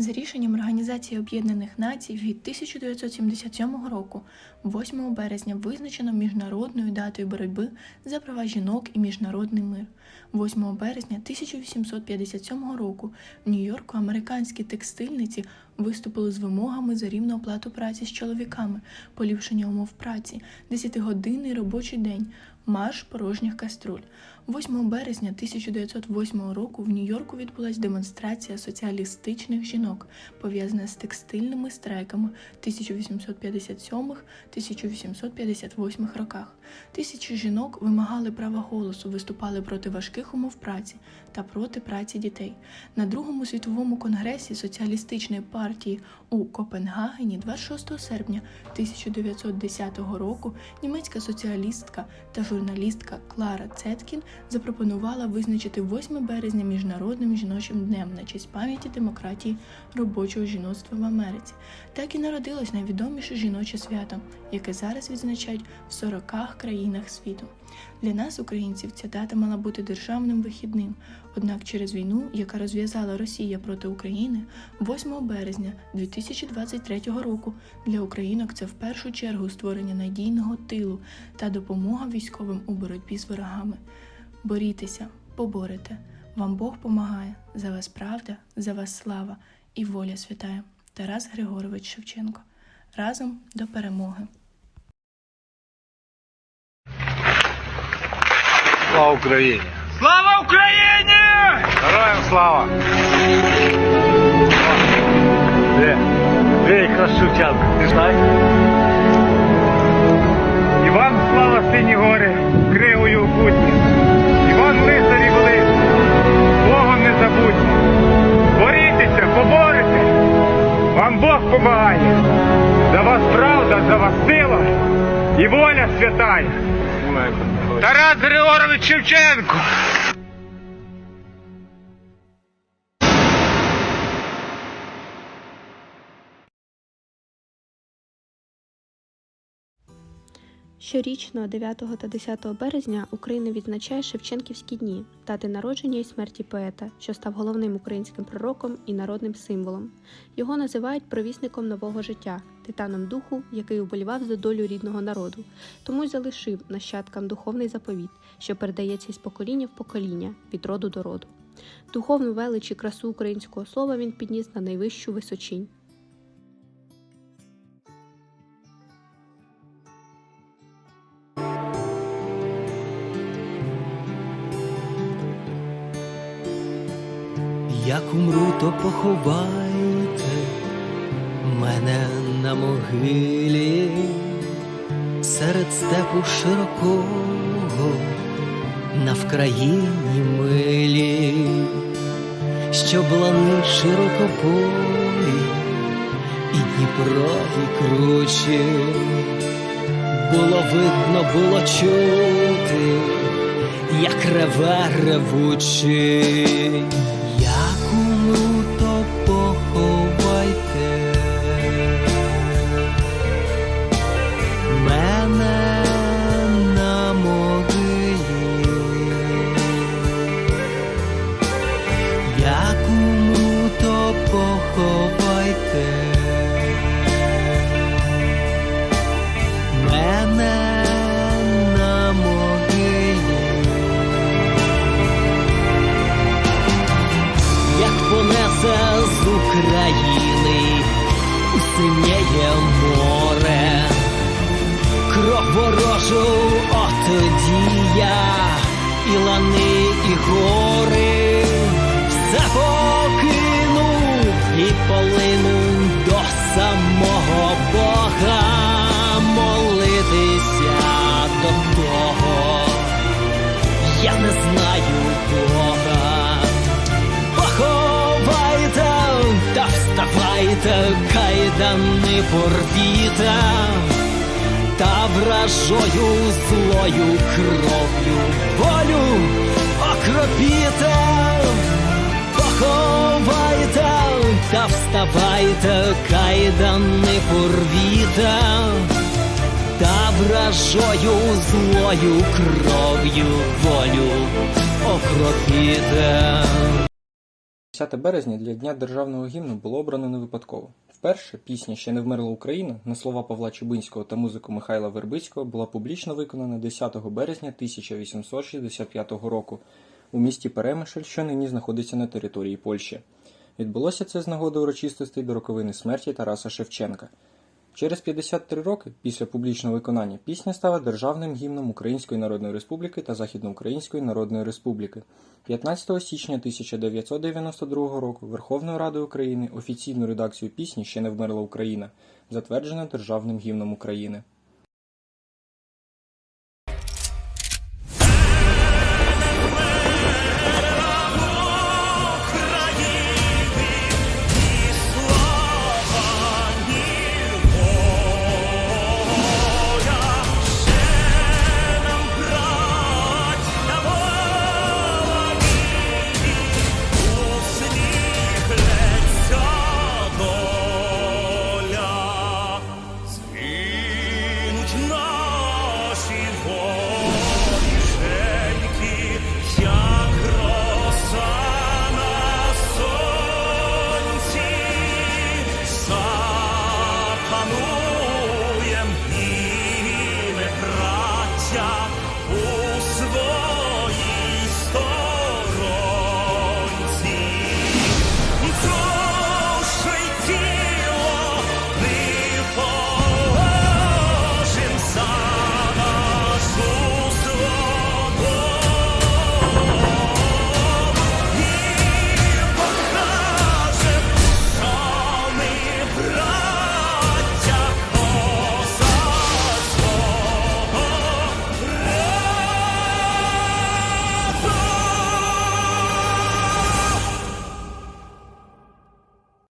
За рішенням Організації Об'єднаних Націй від 1977 року, 8 березня визначено міжнародною датою боротьби за права жінок і міжнародний мир. 8 березня 1857 року в Нью-Йорку американські текстильниці виступили з вимогами за рівну оплату праці з чоловіками, поліпшення умов праці, 10-годинний робочий день, марш порожніх каструль. 8 березня 1908 року в Нью-Йорку відбулась демонстрація соціалістичних жінок, пов'язана з текстильними страйками 1857-1858 роках. Тисячі жінок вимагали права голосу, виступали проти важких умов праці та проти праці дітей. На Другому світовому конгресі соціалістичної партії у Копенгагені 26 серпня 1910 року німецька соціалістка та журналістка Клара Цеткін запропонувала визначити 8 березня міжнародним жіночим днем на честь пам'яті демократії робочого жіноцтва в Америці. Так і народилось найвідоміше жіноче свято, яке зараз відзначають в 40 країнах світу. Для нас, українців, ця дата мала бути державним вихідним. Однак через війну, яка розв'язала Росія проти України, 8 березня 2023 року для українок це в першу чергу створення надійного тилу та допомога військовим у боротьбі з ворогами. Борітеся, поборете. Вам Бог помагає. За вас правда, за вас слава і воля святая. Тарас Григорович Шевченко. Разом до перемоги. Слава Україні! Слава Україні! Героям слава! Де? Де якраз Шевченко? Ти знаєш? Іван слава сині гори, кривою у путні. Іван лицарі були, Богом не забудьте. Борітеся, поборете. Вам Бог помагає. За вас правда, за вас сила і воля святая. Тарас Григорович Шевченко. Щорічно, 9 та 10 березня, Україна відзначає Шевченківські дні, дати народження і смерті поета, що став головним українським пророком і народним символом. Його називають провісником нового життя, титаном духу, який уболівав за долю рідного народу, тому й залишив нащадкам духовний заповіт, що передається із покоління в покоління, від роду до роду. Духовну велич і красу українського слова він підніс на найвищу височінь. Як умру, то поховайте мене на могилі. Серед степу широкого на Вкраїні милі, що блани широкополі і Дніпро і кручі, було видно, було чути, як реве ревучий. Як умру, то поховайте кайдани порвіте, та вражою злою кров'ю волю окропіте, поховайте та вставайте, кайдани порвіте. Та вражою злою кров'ю волю окропіте. 10 березня для Дня державного гімну було обрано не випадково. Вперше пісня Ще не вмерла Україна на слова Павла Чубинського та музику Михайла Вербицького була публічно виконана 10 березня 1865 року у місті Перемишль, що нині знаходиться на території Польщі. Відбулося це з нагоди урочистостей до роковини смерті Тараса Шевченка. Через 53 роки після публічного виконання пісня стала державним гімном Української Народної Республіки та Західноукраїнської Народної Республіки. 15 січня 1992 року Верховною Радою України офіційну редакцію пісні Ще не вмерла Україна затверджена державним гімном України.